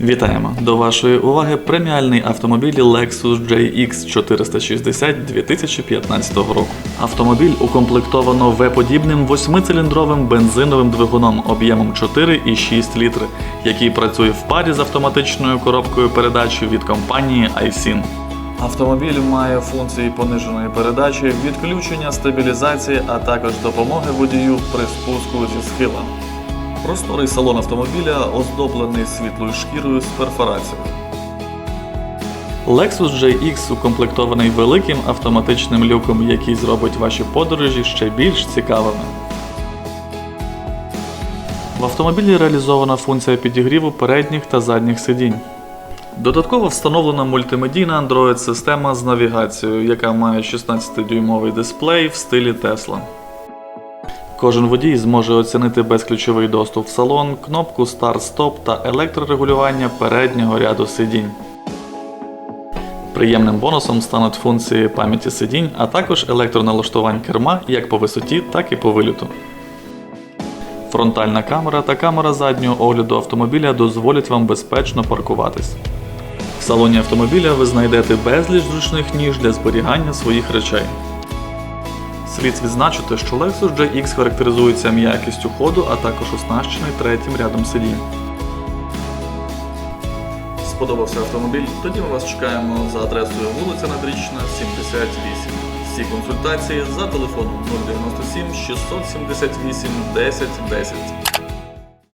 Вітаємо! До вашої уваги преміальний автомобіль Lexus JX 460 2015 року. Автомобіль укомплектовано V-подібним восьмициліндровим бензиновим двигуном об'ємом 4,6 літри, який працює в парі з автоматичною коробкою передач від компанії iSyn. Автомобіль має функції пониженої передачі, відключення стабілізації, а також допомоги водію при спуску зі схила. Просторий салон автомобіля оздоблений світлою шкірою з перфорацією. Lexus JX укомплектований великим автоматичним люком, який зробить ваші подорожі ще більш цікавими. В автомобілі реалізована функція підігріву передніх та задніх сидінь. Додатково встановлена мультимедійна Android-система з навігацією, яка має 16-дюймовий дисплей в стилі Tesla. Кожен водій зможе оцінити безключовий доступ в салон, кнопку старт-стоп та електрорегулювання переднього ряду сидінь. Приємним бонусом стануть функції пам'яті сидінь, а також електроналаштувань керма як по висоті, так і по виліту. Фронтальна камера та камера заднього огляду автомобіля дозволять вам безпечно паркуватись. В салоні автомобіля ви знайдете безліч зручних ніж для зберігання своїх речей. Слід відзначити, що Lexus JX характеризується м'якістю ходу, а також оснащений третім рядом сидінь. Сподобався автомобіль? Тоді ми вас чекаємо за адресою вулиця Надрічна, 78. Всі консультації за телефоном 097 678 10 10.